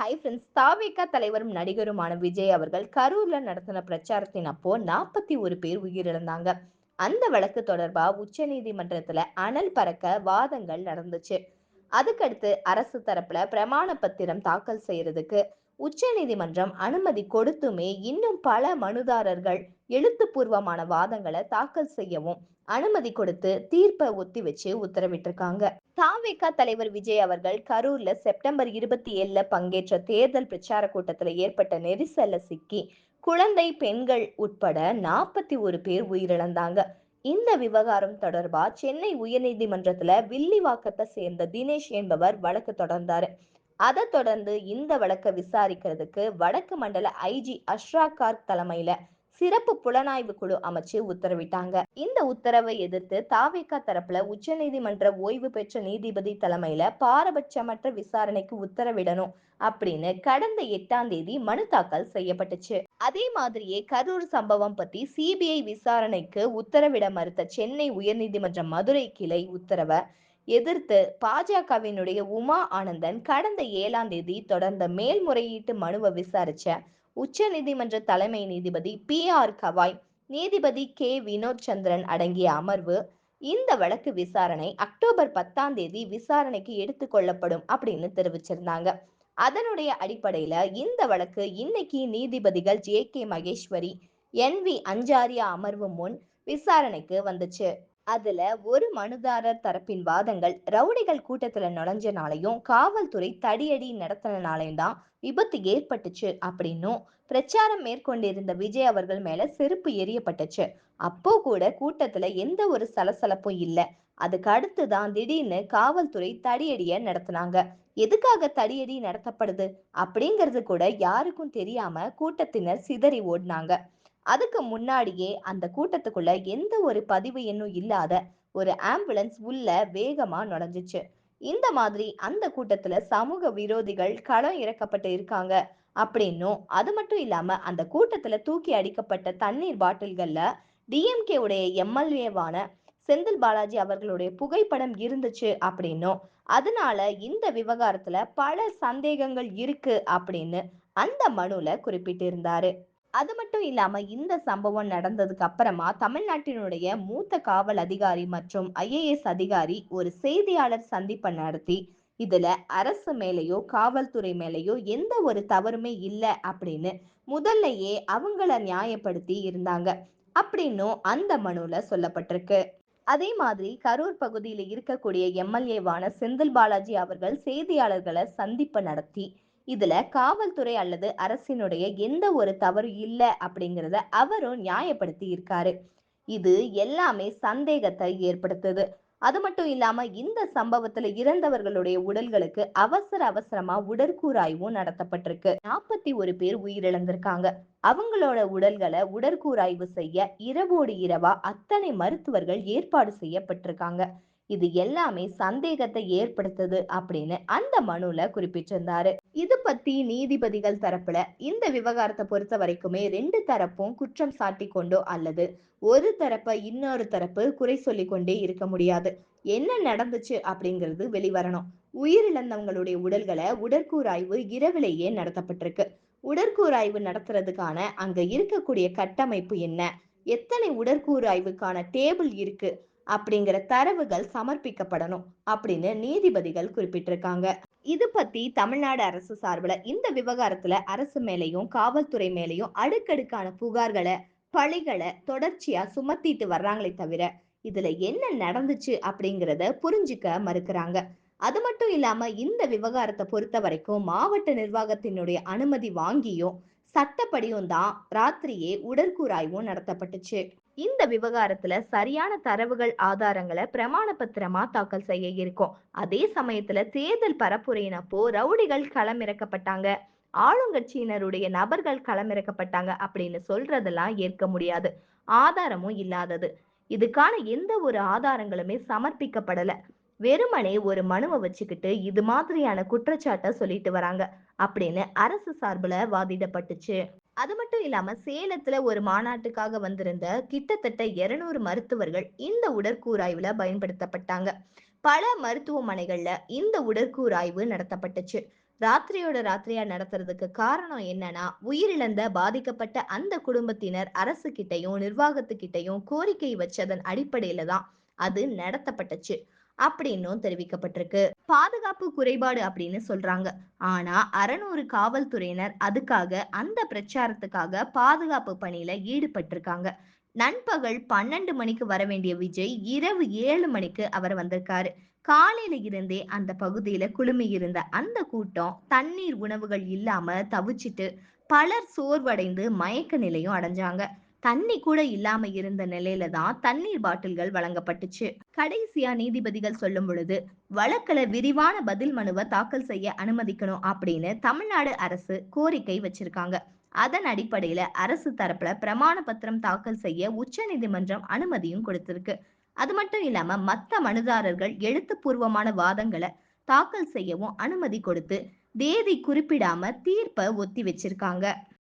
Hi friends தாவேகா தலைவரும் நடிகருமான விஜய் அவர்கள் கரூர்ல நடத்தின பிரச்சாரத்தின் அப்போ நாற்பத்தி ஒரு பேர் உயிரிழந்தாங்க. அந்த வழக்கு தொடர்பா உச்ச நீதிமன்றத்துல அனல் பறக்க வாதங்கள் நடந்துச்சு. அதுக்கடுத்து அரசு தரப்புல பிரமாண பத்திரம் தாக்கல் செய்யறதுக்கு உச்ச நீதிமன்றம் அனுமதி கொடுத்துமே இன்னும் பல மனுதாரர்கள் எழுத்துப்பூர்வமான வாதங்களை தாக்கல் செய்யவும் அனுமதி கொடுத்து தீர்ப்பை ஒத்தி வச்சு உத்தரவிட்டிருக்காங்க. தாவேகா தலைவர் விஜய் அவர்கள் கரூர்ல செப்டம்பர் இருபத்தி ஏழுல பங்கேற்ற தேர்தல் பிரச்சார கூட்டத்துல ஏற்பட்ட நெரிசல்ல சிக்கி குழந்தை பெண்கள் உட்பட நாற்பத்தி ஒரு பேர் உயிரிழந்தாங்க. இந்த விவகாரம் தொடர்பா சென்னை உயர்நீதிமன்றத்துல வில்லிவாக்கத்தை சேர்ந்த தினேஷ் என்பவர் வழக்கு தொடர்ந்தாரு. அதை தொடர்ந்து இந்த வழக்கை விசாரிக்கிறதுக்கு வடக்கு மண்டல ஐஜி அஷ்ரா கார்க் தலைமையில சிறப்பு புலனாய்வு குழு அமைச்சு உத்தரவிட்டாங்க. இந்த உத்தரவை எதிர்த்து தாவேகா தரப்புல உச்சநீதிமன்ற ஓய்வு பெற்ற நீதிபதி தலைமையில பாரபட்சமற்ற விசாரணைக்கு உத்தரவிடணும் அப்படின்னு கடந்த எட்டாம் தேதி மனு தாக்கல் செய்யப்பட்டுச்சு. அதே மாதிரியே கரூர் சம்பவம் பத்தி சிபிஐ விசாரணைக்கு உத்தரவிட மறுத்த சென்னை உயர்நீதிமன்ற மதுரை கிளை உத்தரவை எதிர்த்து பாஜகவினுடைய உமா ஆனந்தன் கடந்த ஏழாம் தேதி தொடர்ந்த மேல்முறையீட்டு மனுவை விசாரிச்ச உச்ச நீதிமன்ற தலைமை நீதிபதி பி ஆர் கவாய் நீதிபதி கே வினோத் சந்திரன் அடங்கிய அமர்வு இந்த வழக்கு விசாரணை அக்டோபர் பத்தாம் தேதி விசாரணைக்கு எடுத்துக்கொள்ளப்படும் அப்படின்னு தெரிவிச்சிருந்தாங்க. அதனுடைய அடிப்படையில இந்த வழக்கு இன்னைக்கு நீதிபதிகள் J K Maheshwari N V Anjaria அமர்வு முன் விசாரணைக்கு வந்துச்சு. அதுல ஒரு மனுதாரர் தரப்பின் வாதங்கள் ரவுடிகள் கூட்டத்துல நுழைஞ்சனாலையும் காவல்துறை தடியடி நடத்தினாலையும் தான் விபத்து ஏற்பட்டுச்சு அப்படின்னும் பிரச்சாரம் மேற்கொண்டிருந்த விஜய் அவர்கள் மேல செருப்பு எரியப்பட்டுச்சு அப்போ கூட கூட்டத்துல எந்த ஒரு சலசலப்பும் இல்ல. அதுக்கு அடுத்து தான் திடீர்னு காவல்துறை தடியடிய நடத்தினாங்க. எதுக்காக தடியடி நடத்தப்படுது? அப்படிங்கிறது கூட யாருக்கும் தெரியாம கூட்டத்தினர் சிதறி ஓடினாங்க. அதுக்கு முன்னாடியே அந்த கூட்டத்துக்குள்ள எந்த ஒரு பதிவு எண்ணும் இல்லாத ஒரு ஆம்புலன்ஸ் உள்ள வேகமா நுழைஞ்சிச்சு. இந்த மாதிரி அந்த கூட்டத்துல சமூக விரோதிகள் களம் இறக்கப்பட்டு இருக்காங்க அப்படின்னும் அது மட்டும் இல்லாம அந்த கூட்டத்துல தூக்கி அடிக்கப்பட்ட தண்ணீர் பாட்டில்கள்ல டிஎம்கே உடைய எம்எல்ஏவான செந்தில் பாலாஜி அவர்களுடைய புகைப்படம் இருந்துச்சு அப்படின்னும் அதனால இந்த விவகாரத்துல பல சந்தேகங்கள் இருக்கு அப்படின்னு அந்த மனுல குறிப்பிட்டிருந்தாரு. அது மட்டும் இல்லாம இந்த சம்பவம் நடந்ததுக்கு அப்புறமா தமிழ்நாட்டினுடைய மூத்த காவல் அதிகாரி மற்றும் ஐஏஎஸ் அதிகாரி ஒரு செய்தியாளர் சந்திப்பை நடத்தி இதுல அரசு மேலேயோ காவல்துறை மேலேயோ எந்த ஒரு தவறுமே இல்லை அப்படின்னு முதல்லையே அவங்கள நியாயப்படுத்தி இருந்தாங்க அப்படின்னும் அந்த மனுல சொல்லப்பட்டிருக்கு. அதே மாதிரி கரூர் பகுதியில் இருக்கக்கூடிய எம்எல்ஏவான செந்தில் பாலாஜி அவர்கள் செய்தியாளர்களை சந்திப்பு நடத்தி இதுல காவல்துறை அல்லது அரசினுடைய எந்த ஒரு தவறு இல்லை அப்படிங்கிறத அவரும் நியாயப்படுத்தி இருக்காரு. இது எல்லாமே சந்தேகத்தை ஏற்படுத்துது. அது மட்டும் இல்லாம இந்த சம்பவத்துல இறந்தவர்களுடைய உடல்களுக்கு அவசர அவசரமா உடற்கூராய்வும் நடத்தப்பட்டிருக்கு. நாற்பத்தி ஒரு பேர் உயிரிழந்திருக்காங்க. அவங்களோட உடல்களை உடற்கூராய்வு செய்ய இரவோடு இரவா அத்தனை மருத்துவர்கள் ஏற்பாடு செய்யப்பட்டிருக்காங்க. இது எல்லாமே சந்தேகத்தை ஏற்படுத்துது அப்படின்னு அந்த மனுல குறிப்பிட்டிருந்தாரு. இது பத்தி நீதிபதிகள் தரப்புல இந்த விவகாரத்தை பொறுத்த வரைக்குமே ரெண்டு தரப்பும் குற்றம் சாட்டி கொண்டோ அல்லது ஒரு தரப்பை இன்னொரு தரப்பு குறை சொல்லி கொண்டே இருக்க முடியாது. என்ன நடந்துச்சு அப்படிங்கிறது வெளிவரணும். உயிரிழந்தவங்களுடைய உடல்களை உடற்கூறாய்வு இரவிலேயே நடத்தப்பட்டிருக்கு. உடற்கூறாய்வு நடத்துறதுக்கான அங்க இருக்கக்கூடிய கட்டமைப்பு என்ன? எத்தனை உடற்கூறாய்வுக்கான டேபிள் இருக்கு? அப்படிங்கிற தரவுகள் சமர்ப்பிக்கப்படணும் அப்படின்னு நீதிபதிகள் குறிப்பிட்டிருக்காங்க. இது பத்தி தமிழ்நாடு அரசு சார்பில் இந்த விவகாரத்துல அரசு மேலையும் காவல்துறை மேலையும் அடுக்கடுக்கான புகார்களை பழிகளை தொடர்ச்சியா சுமத்திட்டு வர்றாங்களே தவிர இதுல என்ன நடந்துச்சு அப்படிங்கிறத புரிஞ்சுக்க மறுக்கிறாங்க. அது மட்டும் இல்லாம இந்த விவகாரத்தை பொறுத்த வரைக்கும் மாவட்ட நிர்வாகத்தினுடைய அனுமதி வாங்கியும் சட்டப்படியும் தான் ராத்திரியே உடற்கூராய்வும் நடத்தப்பட்டுச்சு. இந்த விவகாரத்துல சரியான தரவுகள் ஆதாரங்களை பிரமாண பத்திரமா தாக்கல் செய்ய இருக்கும். அதே சமயத்துல தேர்தல் பரப்புரையினப்போ ரவுடிகள் களமிறக்கப்பட்டாங்க. ஆளுங்கட்சியினருடைய நபர்கள் களமிறக்கப்பட்டாங்க அப்படின்னு சொல்றதெல்லாம் ஏற்க முடியாது. ஆதாரமும் இல்லாதது. இதுக்கான எந்த ஒரு ஆதாரங்களுமே சமர்ப்பிக்கப்படல. வெறுமனே ஒரு மனுவை வச்சுக்கிட்டு இது மாதிரியான குற்றச்சாட்டை சொல்லிட்டு வராங்க. அப்படின்னு அரசு சார்பில் வாதிடப்பட்டுச்சு. அது மட்டும் இல்லாம சேலத்துல ஒரு மாநாட்டுக்காக வந்திருந்த கிட்டத்தட்ட இருநூறு மருத்துவர்கள் இந்த உடற்கூராய்வுல பயன்படுத்தப்பட்டாங்க. பல மருத்துவமனைகள்ல இந்த உடற்கூராய்வு நடத்தப்பட்டுச்சு. ராத்திரியோட ராத்திரியா நடத்துறதுக்கு காரணம் என்னன்னா, உயிரிழந்த பாதிக்கப்பட்ட அந்த குடும்பத்தினர் அரசுகிட்டயும், நிர்வாகத்துக்கிட்டையும் கோரிக்கை வச்சதன் அடிப்படையில தான் அது நடத்தப்பட்டுச்சு. அப்படின்னும் தெரிவிக்கப்பட்டிருக்கு. பாதுகாப்பு குறைபாடு அப்படின்னு சொல்றாங்க. ஆனா 600 காவல்துறையினர் அதுக்காக அந்த பிரச்சாரத்துக்காக பாதுகாப்பு பணியில ஈடுபட்டிருக்காங்க. நண்பகல் 12 மணிக்கு வர வேண்டிய விஜய், இரவு ஏழு மணிக்கு அவர் வந்திருக்காரு. காலையில இருந்தே அந்த பகுதியில குழுமியிருந்த அந்த கூட்டம், தண்ணீர், உணவுகள் இல்லாம தவிச்சிட்டு, பலர் சோர்வடைந்து மயக்க நிலையும் அடைஞ்சாங்க. தண்ணி கூட இல்லாம இருந்த நிலையில தான் தண்ணீர் பாட்டில்கள் வழங்கப்பட்டுச்சு. கடைசியா நீதிபதிகள் சொல்லும் பொழுது, வழக்கில் விரிவான பதில் மனுவை தாக்கல் செய்ய அனுமதிக்கணும் அப்படின்னு தமிழ்நாடு அரசு கோரிக்கை வச்சிருக்காங்க. அதன் அடிப்படையில அரசு தரப்புல பிரமாண பத்திரம் தாக்கல் செய்ய உச்சநீதிமன்றம் அனுமதியும் கொடுத்திருக்கு. அது மட்டும் இல்லாம மத்த மனுதாரர்கள் எழுத்துப்பூர்வமான வாதங்களை தாக்கல் செய்யவும் அனுமதி கொடுத்து, தேதி குறிப்பிடாம தீர்ப்பை ஒத்தி வச்சிருக்காங்க.